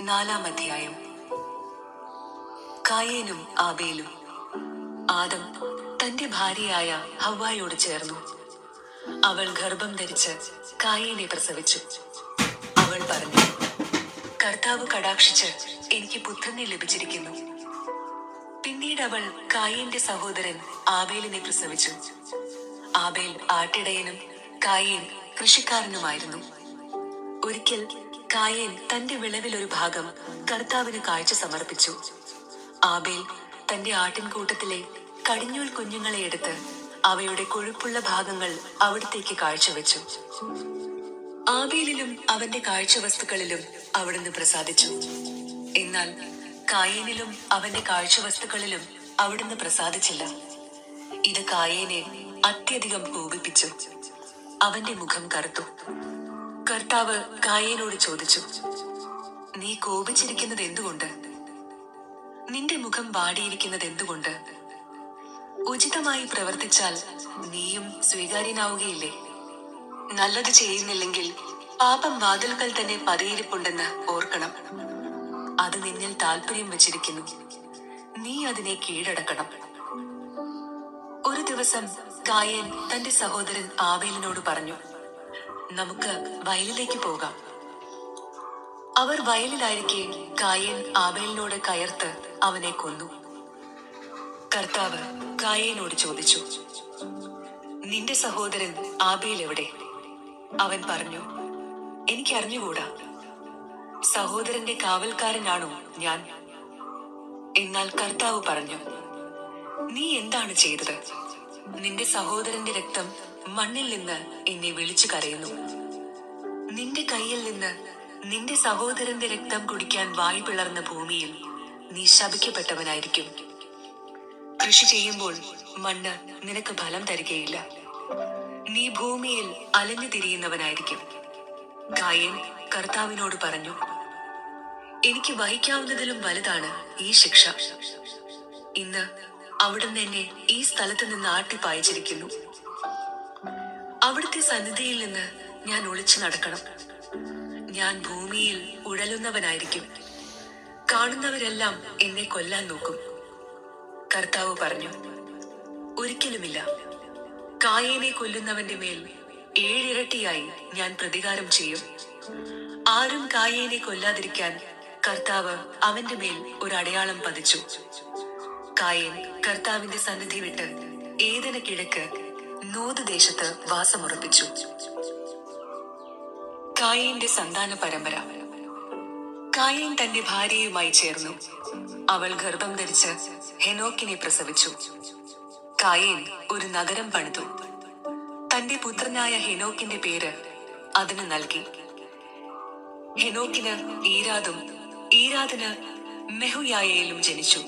നാലാം അധ്യായം. കായേനും ആബേലും. ആദം തന്റെ ഭാര്യയായ ഹവ്വായോട് ചേർന്നു. അവൾ ഗർഭം ധരിച്ച് കായേനെ പ്രസവിച്ചു. അവൾ പറഞ്ഞു കർത്താവ് കടാക്ഷിച്ച് എനിക്ക് പുത്രനെ ലഭിച്ചിരിക്കുന്നു. പിന്നീട് അവൾ കായേന്റെ സഹോദരൻ ആബേലിനെ പ്രസവിച്ചു. ആബേൽ ആട്ടിടയനും കായേൻ കൃഷിക്കാരനുമായിരുന്നു. ഒരിക്കൽ കായേൻ തന്റെ വിളവിൽ ഒരു ഭാഗം കർത്താവിന് കാഴ്ച സമർപ്പിച്ചു. ആബേൽ തന്റെ ആട്ടിൻകൂട്ടത്തിലെ കടിഞ്ഞൂൽ കുഞ്ഞുങ്ങളെ എടുത്ത് അവയുടെ കൊഴുപ്പുള്ള ഭാഗങ്ങൾ അവിടത്തേക്ക് കാഴ്ചവെച്ചു. ആബേലിലും അവന്റെ കാഴ്ച വസ്തുക്കളിലും അവിടുന്ന് പ്രസാദിച്ചു. എന്നാൽ കായേനിലും അവന്റെ കാഴ്ച വസ്തുക്കളിലും അവിടുന്ന് പ്രസാദിച്ചില്ല. ഇത് കായേനെ അത്യധികം കോപിപ്പിച്ചു. അവന്റെ മുഖം കറുത്തു. കർത്താവ് കായനോട് ചോദിച്ചു നീ കോപിച്ചിരിക്കുന്നത് എന്തുകൊണ്ട്? നിന്റെ മുഖം വാടിയിരിക്കുന്നത് എന്തുകൊണ്ട്? ഉചിതമായി പ്രവർത്തിച്ചാൽ നീയും സ്വീകാര്യനാവുകയില്ലേ? നല്ലത് ചെയ്യുന്നില്ലെങ്കിൽ പാപം വാതിൽക്കൽ തന്നെ പതിയിരിപ്പുണ്ടെന്ന് ഓർക്കണം. അത് നിന്നിൽ താല്പര്യം വച്ചിരിക്കുന്നു. നീ അതിനെ കീഴടക്കണം. ഒരു ദിവസം കായൻ തന്റെ സഹോദരൻ ആവേലിനോട് പറഞ്ഞു നമുക്ക് വയലിലേക്ക് പോകാം. അവർ വയലിലായിരിക്കെ കായൻ ആബേലിനോട് കയർത്ത് അവനെ കൊന്നു. കർത്താവ് കായനോട് ചോദിച്ചു നിന്റെ സഹോദരൻ ആബേൽ എവിടെ? അവൻ പറഞ്ഞു എനിക്ക് അറിഞ്ഞുകൂടാ സഹോദരന്റെ കാവൽക്കാരനാണോ ഞാൻ? എന്നാൽ കർത്താവ് പറഞ്ഞു നീ എന്താണ് ചെയ്തത്? നിന്റെ സഹോദരന്റെ രക്തം മണ്ണിൽ നിന്ന് എന്നെ വിളിച്ചു കരയുന്നു. നിന്റെ കയ്യിൽ നിന്ന് നിന്റെ സഹോദരന്റെ രക്തം കുടിക്കാൻ വായു പിളർന്ന ഭൂമിയിൽ നീ ശപിക്കപ്പെട്ടവനായിരിക്കും. കൃഷി ചെയ്യുമ്പോൾ മണ്ണ് നിനക്ക് ഫലം തരികയില്ല. നീ ഭൂമിയിൽ അലഞ്ഞു തിരിയുന്നവനായിരിക്കും. കായൻ കർത്താവിനോട് പറഞ്ഞു എനിക്ക് വഹിക്കാവുന്നതിലും വലുതാണ് ഈ ശിക്ഷ. ഇന്ന് അവിടുന്ന് എന്നെ ഈ സ്ഥലത്ത് നിന്ന് ആട്ടിപ്പായച്ചിരിക്കുന്നു. അവിടുത്തെ സന്നിധിയിൽ നിന്ന് ഞാൻ ഒളിച്ചു നടക്കണം. ഞാൻ ഭൂമിയിൽ ഉഴലുന്നവനായിരിക്കും. കാണുന്നവരെല്ലാം എന്നെ കൊല്ലാൻ നോക്കും. കർത്താവ് പറഞ്ഞു ഒരിക്കലുമില്ല. കായേനെ കൊല്ലുന്നവന്റെ മേൽ ഏഴിരട്ടിയായി ഞാൻ പ്രതികാരം ചെയ്യും. ആരും കായേനെ കൊല്ലാതിരിക്കാൻ കർത്താവ് അവന്റെ മേൽ ഒരു അടയാളം പതിച്ചു. കായൻ കർത്താവിന്റെ സന്നിധി വിട്ട് ഏതിന് കിഴക്ക് നോത് ദേശത്ത് വാസമുറപ്പിച്ചു. കായന്റെ സന്താന പരമ്പര. കായൻ തന്റെ ഭാര്യയുമായി ചേർന്നു. അവൾ ഗർഭം ധരിച്ച് ഹെനോക്കിനെ പ്രസവിച്ചു. കായൻ ഒരു നഗരം പണിതു. തന്റെ പുത്രനായ ഹെനോക്കിന്റെ പേര് അതിന് നൽകി. ഹെനോക്കിന് ഈരാദും ഈരാദിന് മെഹുയായേലും ജനിച്ചു.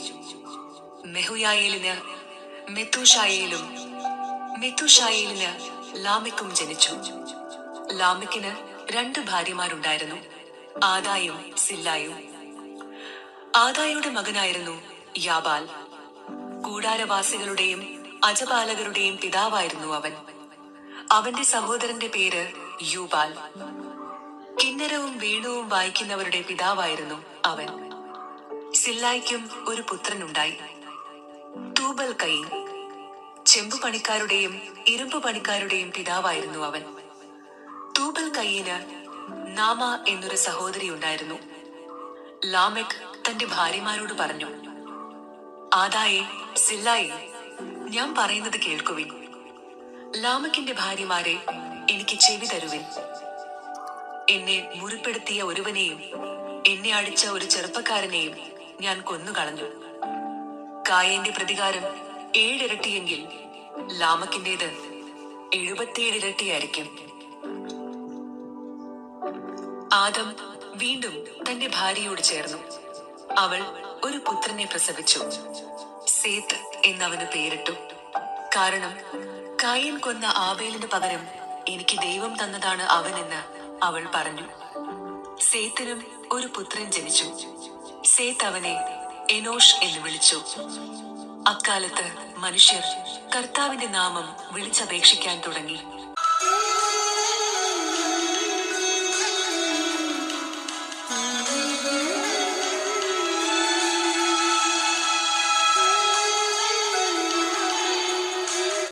മെഹുയായേലിന് മെത്തൂഷായേലും മെത്തൂഷായേലിന് ലാമിക്കും ജനിച്ചു. ലാമിക്കിന് രണ്ട് ഭാര്യമാരുണ്ടായിരുന്നു ആദായും സില്ലായും. ആദായുടെ മകനായിരുന്നു യാബാൽ. കൂടാരവാസികളുടെയും അജപാലകരുടെയും പിതാവായിരുന്നു അവൻ. അവന്റെ സഹോദരന്റെ പേര് യൂബാൽ. കിന്നരവും വീണുവും വായിക്കുന്നവരുടെ പിതാവായിരുന്നു അവൻ. സില്ലായ്ക്കും ഒരു പുത്രനുണ്ടായി. തൂബൽ കൈൻ ചെമ്പു പണിക്കാരുടെയും ഇരുമ്പ് പണിക്കാരുടെയും പിതാവായിരുന്നു അവൻ. തൂബൽ കയ്യന് നാമ എന്നൊരു സഹോദരി ഉണ്ടായിരുന്നു. ലാമെക് തന്റെ ഭാര്യമാരോട് പറഞ്ഞു ആദായെ സില്ലായെ ഞാൻ പറയുന്നത് കേൾക്കുവിൻ. ലാമക്കിന്റെ ഭാര്യമാരെ എനിക്ക് ചെവി തരുവിൻ. എന്നെ മുറിപ്പെടുത്തിയ ഒരുവനെയും എന്നെ അടിച്ച ഒരു ചെറുപ്പക്കാരനെയും ഞാൻ കൊന്നുകളഞ്ഞു. കായന്റെ പ്രതികാരം ഏഴിരട്ടിയെങ്കിൽ ലാമക്കിന്റേത് എഴുപത്തിയേഴിരട്ടിയായിരിക്കും. ആദം വീണ്ടും തന്റെ ഭാര്യയോട് ചേർന്നു. അവൾ ഒരു പുത്രനെ പ്രസവിച്ചു. സേത്ത് എന്നവന് പേരിട്ടു. കാരണം കായൻ കൊന്ന ആബേലിന് പകരം എനിക്ക് ദൈവം തന്നതാണ് അവനെന്ന് അവൾ പറഞ്ഞു. സേത്തിനും ഒരു പുത്രൻ ജനിച്ചു. സേത്ത് അവനെ എനോഷ് എന്ന് വിളിച്ചു. അക്കാലത്ത് മനുഷ്യർ കർത്താവിന്റെ നാമം വിളിച്ചപേക്ഷിക്കാൻ തുടങ്ങി.